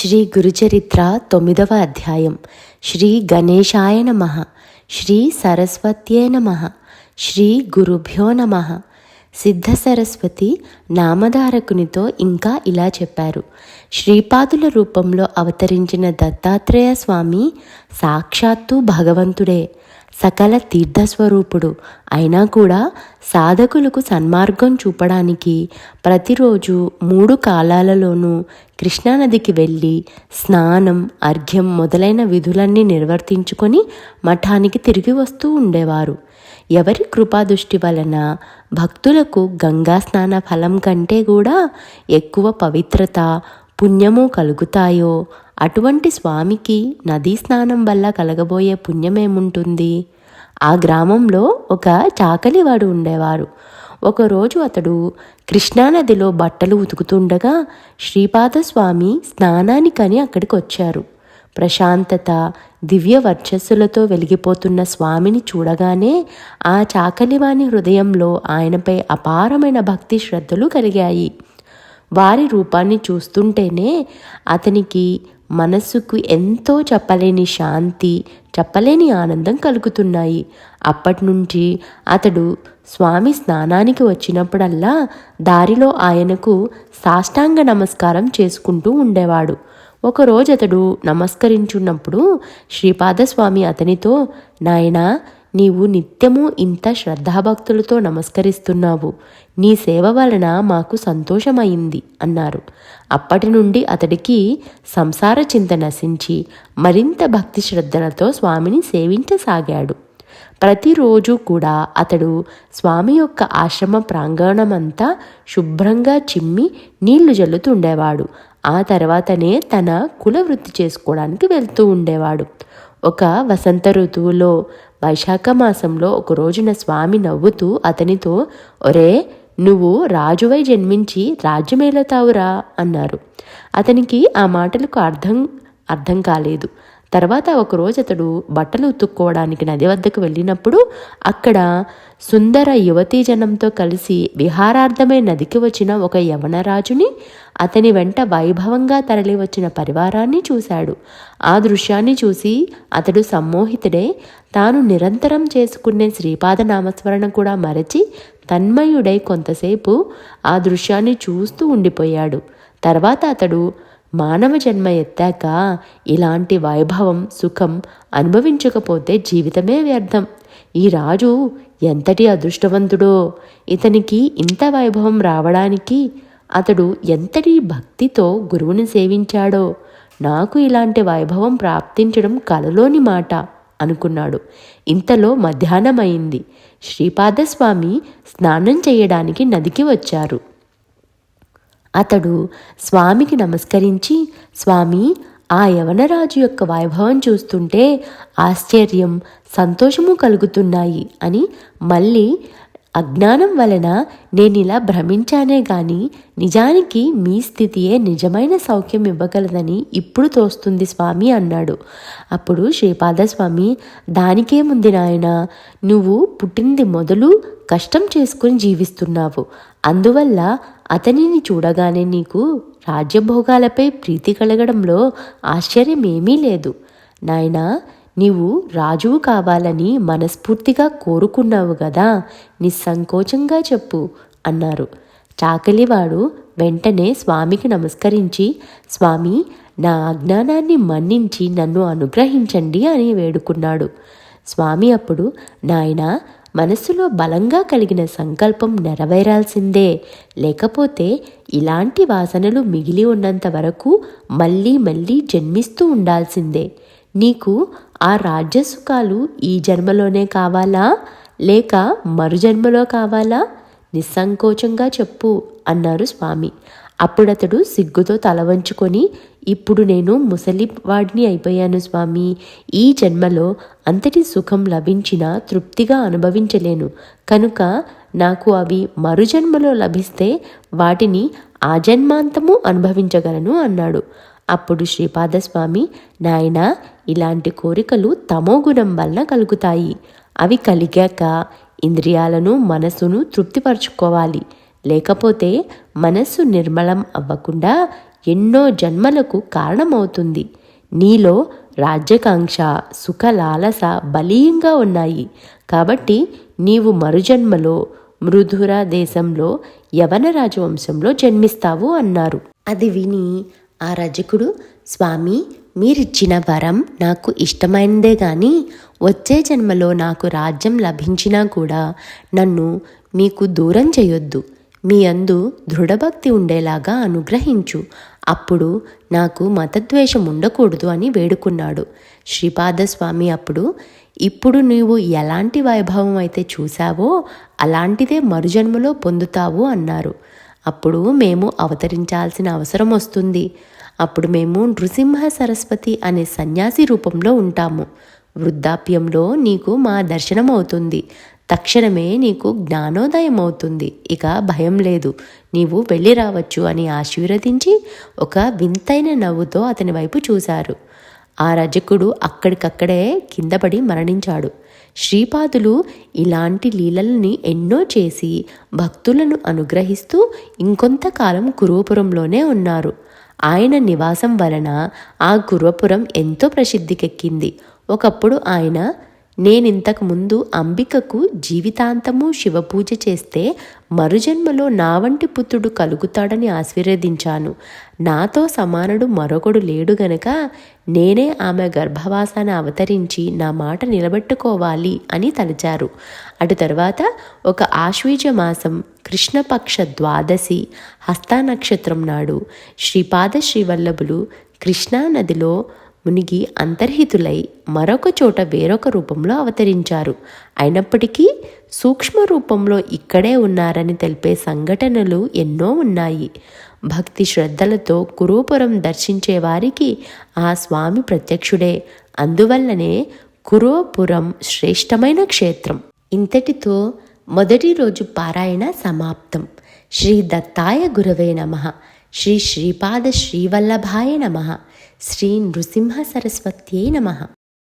శ్రీ గురుచరిత్ర తొమ్మిదవ అధ్యాయం. శ్రీ గణేశాయ నమ. శ్రీ సరస్వత్యే నమ. శ్రీ గురుభ్యో నమ. సిద్ధ సరస్వతి నామధారకునితో ఇంకా ఇలా చెప్పారు. శ్రీపాదుల రూపంలో అవతరించిన దత్తాత్రేయ స్వామి సాక్షాత్తు భగవంతుడే. సకల తీర్థస్వరూపుడు. అయినా కూడా సాధకులకు సన్మార్గం చూపడానికి ప్రతిరోజు మూడు కాలాలలోనూ కృష్ణానదికి వెళ్ళి స్నానం అర్ఘ్యం మొదలైన విధులన్నీ నిర్వర్తించుకొని మఠానికి తిరిగి వస్తూ ఉండేవారు. ఎవరి కృపాదృష్టి వలన భక్తులకు గంగా స్నాన ఫలం కంటే కూడా ఎక్కువ పవిత్రత పుణ్యము కలుగుతాయో? అటువంటి స్వామికి నదీ స్నానం వల్ల కలగబోయే పుణ్యమేముంటుంది? ఆ గ్రామంలో ఒక చాకలివాడు ఉండేవారు. ఒకరోజు అతడు కృష్ణానదిలో బట్టలు ఉతుకుతుండగా శ్రీపాదస్వామి స్నానానికని అక్కడికి వచ్చారు ప్రశాంతత దివ్య వర్చస్సులతో వెలిగిపోతున్న స్వామిని చూడగానే ఆ చాకలివాని హృదయంలో ఆయనపై అపారమైన భక్తి శ్రద్ధలు కలిగాయి. వారి రూపాన్ని చూస్తుంటేనే అతనికి మనస్సుకు ఎంతో చెప్పలేని శాంతి చెప్పలేని ఆనందం కలుగుతున్నాయి. అప్పటి నుంచి అతడు స్వామి స్నానానికి వచ్చినప్పుడల్లా దారిలో ఆయనకు సాష్టాంగ నమస్కారం చేసుకుంటూ ఉండేవాడు. ఒకరోజు అతడు నమస్కరించున్నప్పుడు శ్రీపాదస్వామి అతనితో నాయనా నీవు నిత్యము ఇంత శ్రద్ధాభక్తులతో నమస్కరిస్తున్నావు. నీ సేవ వలన మాకు సంతోషమైంది అన్నారు. అప్పటి నుండి అతడికి సంసార చింత నశించి మరింత భక్తి శ్రద్ధలతో స్వామిని సేవించసాగాడు. ప్రతిరోజు కూడా అతడు స్వామి యొక్క ఆశ్రమ ప్రాంగణమంతా శుభ్రంగా చిమ్మి నీళ్ళు జల్లుతుండేవాడు. ఆ తర్వాతనే తన కుల వృత్తి చేసుకోవడానికి వెళ్తూ ఉండేవాడు. ఒక వసంత ఋతువులో వైశాఖ మాసంలో ఒక రోజున స్వామి నవ్వుతూ అతనితో ఒరే నువ్వు రాజువై జన్మించి రాజ్యమేలతావురా అన్నారు. అతనికి ఆ మాటలకు అర్థం అర్థం కాలేదు. తర్వాత ఒకరోజు అతడు బట్టలు ఉతుక్కోవడానికి నది వద్దకు వెళ్ళినప్పుడు అక్కడ సుందర యువతీ జనంతో కలిసి విహారార్థమై నదికి వచ్చిన ఒక యవనరాజుని అతని వెంట వైభవంగా తరలి వచ్చిన పరివారాన్ని చూశాడు. ఆ దృశ్యాన్ని చూసి అతడు సమ్మోహితుడే తాను నిరంతరం చేసుకునే శ్రీపాద నామస్మరణ కూడా మరచి తన్మయుడై కొంతసేపు ఆ దృశ్యాన్ని చూస్తూ ఉండిపోయాడు. తర్వాత అతడు మానవ జన్మ ఎత్తాక ఇలాంటి వైభవం సుఖం అనుభవించకపోతే జీవితమే వ్యర్థం. ఈ రాజు ఎంతటి అదృష్టవంతుడో ఇతనికి ఇంత వైభవం రావడానికి అతడు ఎంతటి భక్తితో గురువుని సేవించాడో నాకు ఇలాంటి వైభవం ప్రాప్తించడం కలలోని మాట అనుకున్నాడు. ఇంతలో మధ్యాహ్నమైంది శ్రీపాదస్వామి స్నానం చేయడానికి నదికి వచ్చారు. అతడు స్వామికి నమస్కరించి స్వామి ఆ యవనరాజు యొక్క వైభవం చూస్తుంటే ఆశ్చర్యం సంతోషము కలుగుతున్నాయి అని మళ్ళీ అజ్ఞానం వలన నేను ఇలా భ్రమించానే గాని నిజానికి మీ స్థితియే నిజమైన సౌఖ్యం ఇవ్వగలదని ఇప్పుడు తోస్తుంది స్వామి అన్నాడు. అప్పుడు శ్రీపాదస్వామి దానికేముంది నాయన? నువ్వు పుట్టింది మొదలు కష్టం చేసుకుని జీవిస్తున్నావు. అందువల్ల అతనిని చూడగానే నీకు రాజ్యభోగాలపై ప్రీతి కలగడంలో ఆశ్చర్యమేమీ లేదు. నాయనా నీవు రాజువు కావాలని మనస్ఫూర్తిగా కోరుకున్నావు గదా నిస్సంకోచంగా చెప్పు అన్నారు. చాకలివాడు వెంటనే స్వామికి నమస్కరించి స్వామి నా అజ్ఞానాన్ని మన్నించి నన్ను అనుగ్రహించండి అని వేడుకున్నాడు. స్వామి అప్పుడు నాయన మనస్సులో బలంగా కలిగిన సంకల్పం నెరవేరాల్సిందే. లేకపోతే ఇలాంటి వాసనలు మిగిలి ఉన్నంత వరకు మళ్ళీ మళ్ళీ జన్మిస్తూ ఉండాల్సిందే. నీకు ఆ రాజ్యసుఖాలు ఈ జన్మలోనే కావాలా? లేక మరుజన్మలో కావాలా? నిస్సంకోచంగా చెప్పు అన్నారు స్వామి. అప్పుడతడు సిగ్గుతో తల వంచుకొని ఇప్పుడు నేను ముసలివాడిని అయిపోయాను స్వామి. ఈ జన్మలో అంతటి సుఖం లభించినా తృప్తిగా అనుభవించలేను. కనుక నాకు అవి మరుజన్మలో లభిస్తే వాటిని ఆ జన్మాంతము అనుభవించగలను అన్నాడు. అప్పుడు శ్రీపాదస్వామి నాయనా ఇలాంటి కోరికలు తమో గుణం కలుగుతాయి. అవి కలిగాక ఇంద్రియాలను మనసును తృప్తిపరచుకోవాలి. లేకపోతే మనస్సు నిర్మలం అవ్వకుండా ఎన్నో జన్మలకు కారణమవుతుంది. నీలో రాజ్యకాంక్ష సుఖలాలస బలీయంగా ఉన్నాయి. కాబట్టి నీవు మరుజన్మలో మృధుర దేశంలో యవన రాజవంశంలో జన్మిస్తావు అన్నారు. అది విని ఆ రజకుడు స్వామి మీరిచ్చిన వరం నాకు ఇష్టమైనదే కానీ వచ్చే జన్మలో నాకు రాజ్యం లభించినా కూడా నన్ను మీకు దూరం చేయొద్దు. మీ అందు దృఢభక్తి ఉండేలాగా అనుగ్రహించు. అప్పుడు నాకు మతద్వేషం ఉండకూడదు అని వేడుకున్నాడు. శ్రీపాదస్వామి అప్పుడు ఇప్పుడు నీవు ఎలాంటి వైభవం అయితే చూశావో అలాంటిదే మరుజన్మలో పొందుతావు అన్నారు. అప్పుడు మేము అవతరించాల్సిన అవసరం వస్తుంది. అప్పుడు మేము నృసింహ సరస్వతి అనే సన్యాసి రూపంలో ఉంటాము. వృద్ధాప్యంలో నీకు మా దర్శనం అవుతుంది తక్షణమే నీకు జ్ఞానోదయం అవుతుంది ఇక భయం లేదు. నీవు వెళ్ళి రావచ్చు అని ఆశీర్వదించి ఒక వింతైన నవ్వుతో అతని వైపు చూశారు. ఆ రజకుడు అక్కడికక్కడే కిందపడి మరణించాడు. శ్రీపాదులు ఇలాంటి లీలల్ని ఎన్నో చేసి భక్తులను అనుగ్రహిస్తూ ఇంకొంతకాలం కురువపురంలోనే ఉన్నారు. ఆయన నివాసం వలన ఆ గుర్వపురం ఎంతో ప్రసిద్ధికెక్కింది. ఒకప్పుడు ఆయన నేనింతకు ముందు అంబికకు జీవితాంతము శివపూజ చేస్తే మరుజన్మలో నా వంటి పుత్రుడు కలుగుతాడని ఆశీర్వదించాను. నాతో సమానుడు మరొకడు లేడు గనక నేనే ఆమె గర్భవాసాన అవతరించి నా మాట నిలబెట్టుకోవాలి అని తలచారు. అటు తర్వాత ఒక ఆశ్వీజ మాసం కృష్ణపక్ష ద్వాదశి హస్తా నక్షత్రం నాడు శ్రీపాద శ్రీవల్లభులు కృష్ణానదిలో మునిగి అంతర్హితులై మరొక చోట వేరొక రూపంలో అవతరించారు. అయినప్పటికీ సూక్ష్మ రూపంలో ఇక్కడే ఉన్నారని తెలిపే సంఘటనలు ఎన్నో ఉన్నాయి. భక్తి శ్రద్ధలతో కురూపురం దర్శించే వారికి ఆ స్వామి ప్రత్యక్షుడే. అందువల్లనే కురోపురం శ్రేష్టమైన క్షేత్రం. ఇంతటితో మొదటి రోజు పారాయణ సమాప్తం. శ్రీ దత్తాయ గురవే నమ. శ్రీ శ్రీపాద శ్రీవల్లభాయ నమ. శ్రీ నృసింహ సరస్వత్యై నమ.